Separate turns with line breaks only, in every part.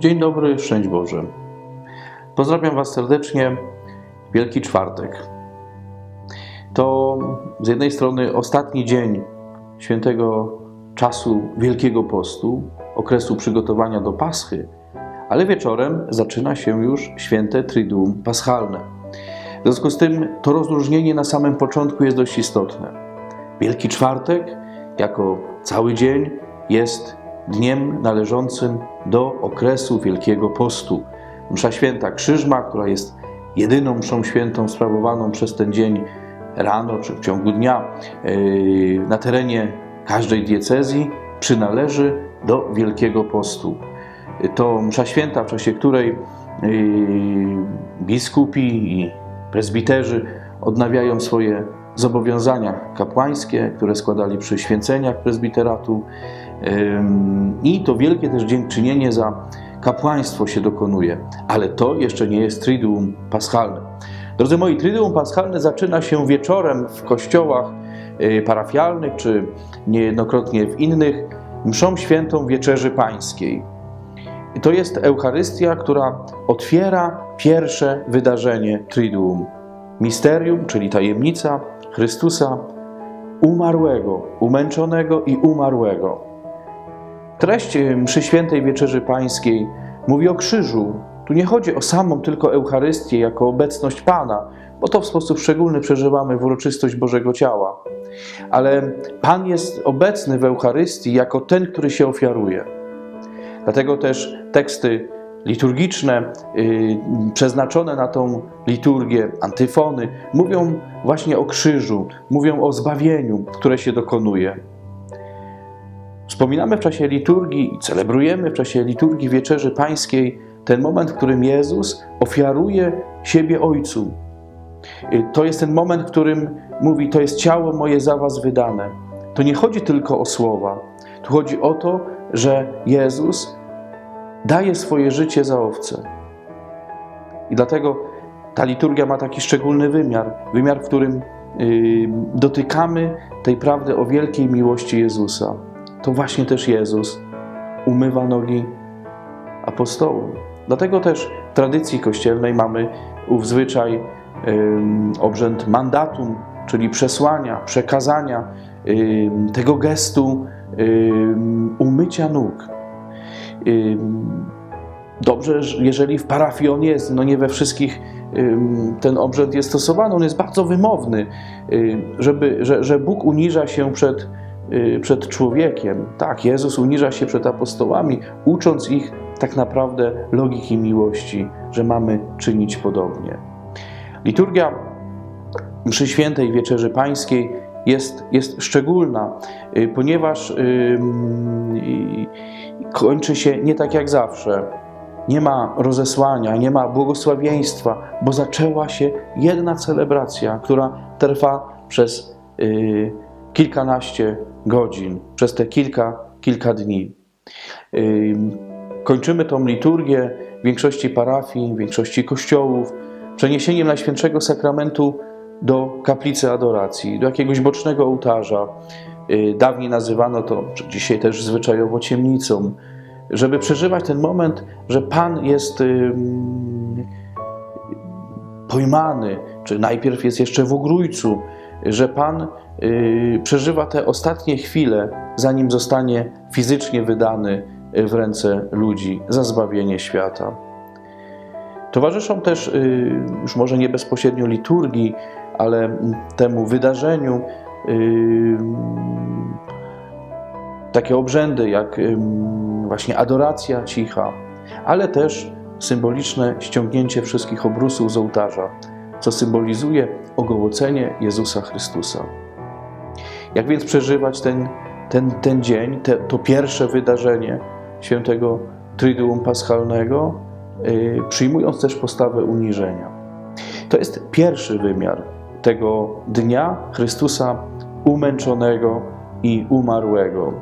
Dzień dobry, szczęść Boże. Pozdrawiam Was serdecznie. Wielki Czwartek. To z jednej strony ostatni dzień świętego czasu Wielkiego Postu, okresu przygotowania do Paschy, ale wieczorem zaczyna się już święte Triduum Paschalne. W związku z tym to rozróżnienie na samym początku jest dość istotne. Wielki Czwartek, jako cały dzień, jest dniem należącym do okresu Wielkiego Postu. Msza Święta Krzyżma, która jest jedyną mszą świętą sprawowaną przez ten dzień rano czy w ciągu dnia yy, na terenie każdej diecezji, przynależy do Wielkiego Postu. To msza święta, w czasie której yy, biskupi i prezbiterzy odnawiają swoje zobowiązania kapłańskie, które składali przy święceniach prezbiteratu. I to wielkie też dziękczynienie za kapłaństwo się dokonuje. Ale to jeszcze nie jest Triduum Paschalne. Drodzy moi, Triduum Paschalne zaczyna się wieczorem w kościołach y, parafialnych, czy niejednokrotnie w innych, mszą świętą Wieczerzy Pańskiej. I to jest Eucharystia, która otwiera pierwsze wydarzenie Triduum. Misterium, czyli tajemnica Chrystusa umarłego, umęczonego i umarłego. Treść mszy świętej Wieczerzy Pańskiej mówi o krzyżu. Tu nie chodzi o samą tylko Eucharystię jako obecność Pana, bo to w sposób szczególny przeżywamy w uroczystość Bożego Ciała. Ale Pan jest obecny w Eucharystii jako ten, który się ofiaruje. Dlatego też teksty liturgiczne, yy, przeznaczone na tą liturgię, antyfony, mówią właśnie o krzyżu, mówią o zbawieniu, które się dokonuje. Wspominamy w czasie liturgii i celebrujemy w czasie liturgii Wieczerzy Pańskiej ten moment, w którym Jezus ofiaruje siebie Ojcu. To jest ten moment, w którym mówi: To jest ciało moje za Was wydane. To nie chodzi tylko o słowa. Tu chodzi o to, że Jezus daje swoje życie za owce. I dlatego ta liturgia ma taki szczególny wymiar wymiar, w którym yy, dotykamy tej prawdy o wielkiej miłości Jezusa to właśnie też Jezus umywa nogi apostołom. Dlatego też w tradycji kościelnej mamy ów zwyczaj obrzęd mandatum, czyli przesłania, przekazania tego gestu umycia nóg. Dobrze, jeżeli w parafii on jest, no nie we wszystkich ten obrzęd jest stosowany, on jest bardzo wymowny, żeby, że, że Bóg uniża się przed przed człowiekiem. Tak, Jezus uniża się przed apostołami, ucząc ich tak naprawdę logiki miłości, że mamy czynić podobnie. Liturgia mszy świętej Wieczerzy Pańskiej jest, jest szczególna, y, ponieważ yy, kończy się nie tak jak zawsze. Nie ma rozesłania, nie ma błogosławieństwa, bo zaczęła się jedna celebracja, która trwa przez yy, kilkanaście godzin, przez te kilka, kilka dni. Kończymy tą liturgię w większości parafii, w większości kościołów, przeniesieniem Najświętszego Sakramentu do kaplicy adoracji, do jakiegoś bocznego ołtarza. Y, dawniej nazywano to, dzisiaj też zwyczajowo ciemnicą, żeby przeżywać ten moment, że Pan jest pojmany, czy najpierw jest jeszcze w ogrójcu, że Pan y, przeżywa te ostatnie chwile, zanim zostanie fizycznie wydany w ręce ludzi za zbawienie świata. Towarzyszą też, y, już może nie bezpośrednio liturgii, ale temu wydarzeniu y, takie obrzędy jak właśnie adoracja cicha, ale też symboliczne ściągnięcie wszystkich obrusów z ołtarza, co symbolizuje ogołocenie Jezusa Chrystusa. Jak więc przeżywać ten, ten, ten dzień, te, to pierwsze wydarzenie świętego Triduum Paschalnego, yy, przyjmując też postawę uniżenia? To jest pierwszy wymiar tego dnia Chrystusa umęczonego i umarłego.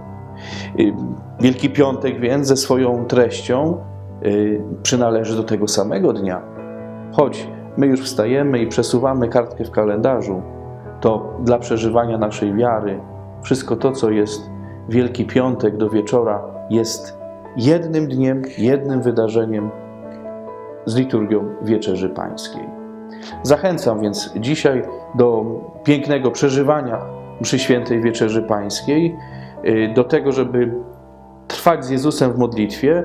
Yy, Wielki Piątek więc ze swoją treścią yy, przynależy do tego samego dnia, choć my już wstajemy i przesuwamy kartkę w kalendarzu, to dla przeżywania naszej wiary wszystko to, co jest Wielki Piątek do wieczora, jest jednym dniem, jednym wydarzeniem z liturgią Wieczerzy Pańskiej. Zachęcam więc dzisiaj do pięknego przeżywania mszy świętej Wieczerzy Pańskiej, y, do tego, żeby trwać z Jezusem w modlitwie,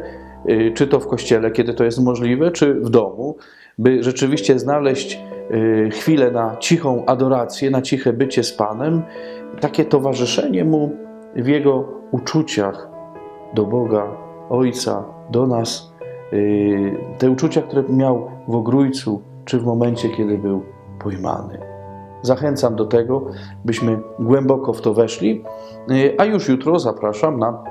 czy to w kościele, kiedy to jest możliwe, czy w domu, by rzeczywiście znaleźć y, chwilę na cichą adorację, na ciche bycie z Panem, takie towarzyszenie Mu w Jego uczuciach do Boga, Ojca, do nas. Y, Te uczucia, które miał w ogrójcu, czy w momencie, kiedy był pojmany. Zachęcam do tego, byśmy głęboko w to weszli, y, a już jutro zapraszam na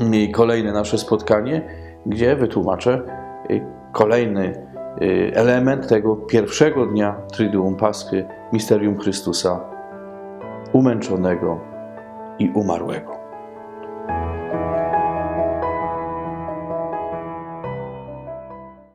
y, kolejne nasze spotkanie, gdzie wytłumaczę y, kolejny y, element tego pierwszego dnia Triduum Paschy, misterium Chrystusa umęczonego i umarłego.